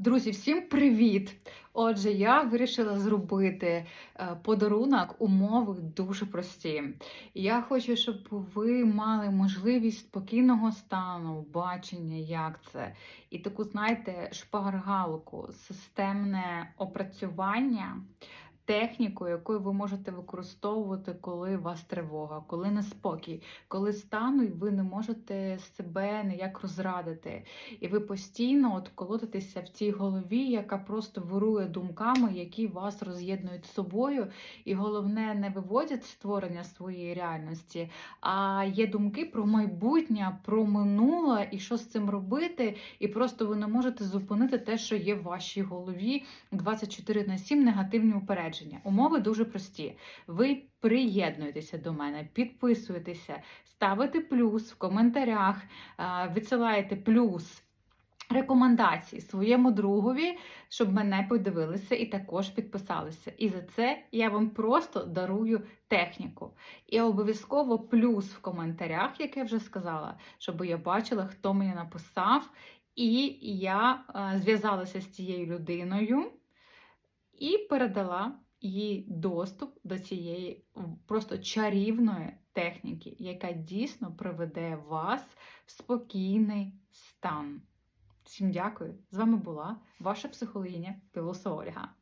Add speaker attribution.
Speaker 1: Друзі, всім привіт! Отже, я вирішила зробити е, подарунок. Умови дуже прості. Я хочу, щоб ви мали можливість спокійного стану, бачення, як це, і таку, знаєте, шпаргалку, системне опрацювання. Техніку, яку ви можете використовувати, коли у вас тривога, коли неспокій, коли стану, і ви не можете себе ніяк розрадити. І ви постійно от колотитеся в цій голові, яка просто вирує думками, які вас роз'єднують з собою. І головне, не виводять створення своєї реальності, а є думки про майбутнє, про минуле і що з цим робити. І просто ви не можете зупинити те, що є в вашій голові 24 на 7 негативні упередження. Умови дуже прості. Ви приєднуєтеся до мене, підписуєтеся, ставите плюс в коментарях, відсилаєте плюс. Рекомендації своєму другові, щоб мене подивилися і також підписалися. І за це я вам просто дарую техніку. І обов'язково плюс в коментарях, як я вже сказала, щоб я бачила, хто мені написав. І я е, зв'язалася з цією людиною і передала їй доступ до цієї просто чарівної техніки, яка дійсно приведе вас в спокійний стан. Всім дякую. З вами була ваша психологиня Пилоса Ольга.